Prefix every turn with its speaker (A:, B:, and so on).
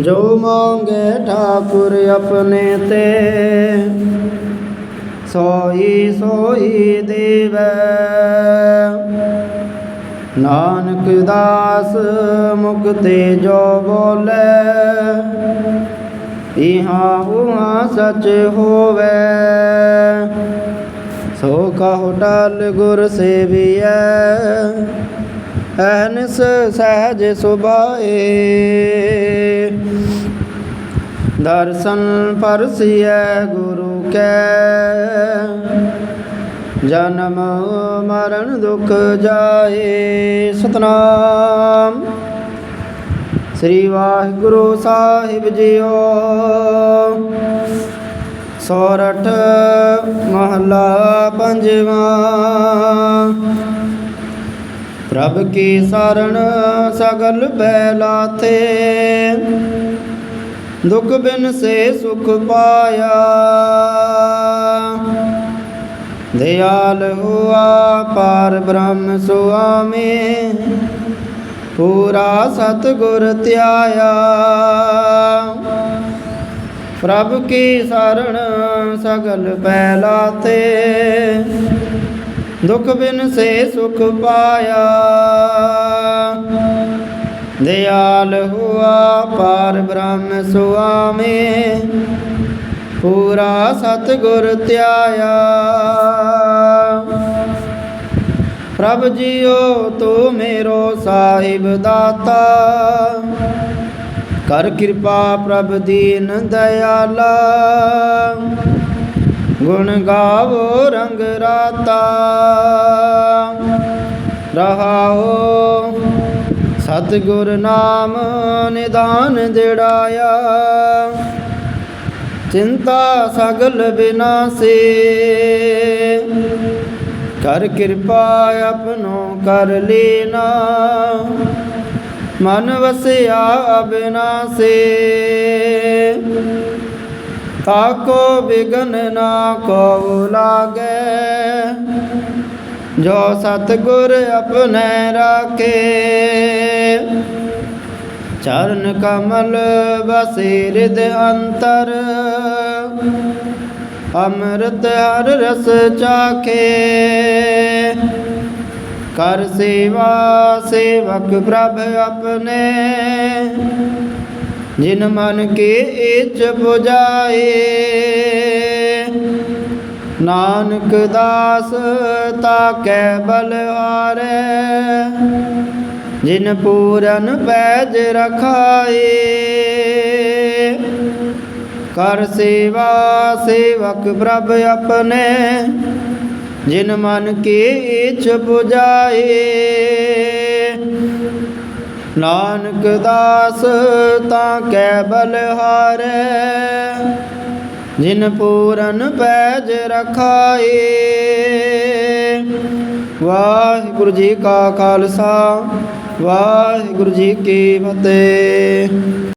A: ਜੋ ਮੰਗੇ ਠਾਕੁਰ ਆਪਣੇ ਤੇ, ਸੋਈ ਸੋਈ ਦੇਵੈ। ਨਾਨਕ ਦਾਸ ਮੁਕਤੇ ਜੋ ਬੋਲੇ, ਇਹਾਂ ਉਹਾਂ ਸਚ ਹੋਵੇ। ਸੋ ਕਹੋ ਟਲ ਗੁਰ ਸੇਵੀਐ ਅਹਨਿਸ ਸਹਜ ਸੁਭਾਏ। ਦਰਸ਼ਨ ਪਰਸਿਐ ਗੁਰੂ ਕੈ, ਜਨਮ ਮਰਨ ਦੁਖ ਜਾਏ। ਸਤਨਾਮ। ਸ੍ਰੀ ਵਾਹਿਗੁਰੂ ਸਾਹਿਬ ਜੀਓ। ਸੋਰਠ ਮਹਲਾ ਪੰਜਵਾ। ਪ੍ਰਭ ਕੀ ਸਰਣ ਸਗਲ ਬੈ ਲਾਥੇ ਦੁਖ ਬਿਨ ਸੇ ਸੁਖ ਪਾਇਆ। ਦਿਆਲ ਹੁਆ ਪਾਰ ਬ੍ਰਹਮ ਸੁਆਮੀ, ਪੂਰਾ ਸਤਿਗੁਰ ਧਿਆਇਆ। ਪ੍ਰਭ ਕੀ ਸਰਣ ਸਗਲ ਪੈ ਤੇ। ਦੁਖ ਬਿਨ ਸੇ ਸੁਖ ਪਾਇਆ। ਦਿਆਲ ਹੁਆ ਪਾਰ ਬ੍ਰਹਮ ਸੁਆਮੀ। ਪੂਰਾ ਸਤਿਗੁਰ ਧਿਆਇਆ। ਪ੍ਰਭ ਜੀਓ ਤੂੰ ਮੇਰੋ ਸਾਹਿਬ ਦਾਤਾ। ਕਰ ਕਿਰਪਾ ਪ੍ਰਭ ਦੀਨ ਦਇਆਲਾ। ਗੁਣ ਗਾਵੋ ਰੰਗ ਰਾਤਾ। ਰਹਾਓ ਸਤਿਗੁਰ ਨਾਮ ਨਿਦਾਨ ਦਿੜਾਇਆ। ਚਿੰਤਾ ਸਗਲ ਬਿਨਾਸੇ। ਕਰ ਕਿਰਪਾ ਆਪਨੋ ਕਰ ਲੈਣਾ ਮਨ ਵਸਿਆ ਅਬਿਨਾਸੇ। ਤਾਕੋ ਬਿਗਨ ਨਾ ਕੋ ਲਾਗੇ, ਜੋ ਸਤਗੁਰ ਆਪਣੇ ਰਾਖੇ। ਚਰਨ ਕਮਲ ਬਸੇ ਹਿਰਦ ਅੰਤਰ, ਅੰਮ੍ਰਿਤ ਹਰ ਰਸ ਚਾਖੇ। ਕਰ ਸੇਵਾ ਸੇਵਕ ਪ੍ਰਭ ਆਪਣੇ। ਜਿਨ ਮਨ ਕੇ ਇਚ 부ਜਾਏ ਨਾਨਕ ਦਾਸ ਤਾਕੈ ਬਲਹਾਰੈ ਜਿਨ ਪੂਰਨ ਪੈਜ ਰਖਾਏ। ਕਰ ਸੇਵਾ ਸੇਵਕ ਪ੍ਰਭ ਆਪਣੇ। ਜਿਨ ਮਨ ਕੀ ਇਛ 부ਜਾਏ। ਨਾਨਕ ਦਾਸ ਤਾਂ ਕੈ ਬਲਹਾਰੈ ਜਿਨ ਪੂਰਨ ਪੈਜ ਰਖਾਏ। ਵਾਹਿਗੁਰੂ ਜੀ ਕਾ ਖਾਲਸਾ, ਵਾਹਿਗੁਰੂ ਜੀ ਕੀ ਫਤਿਹ।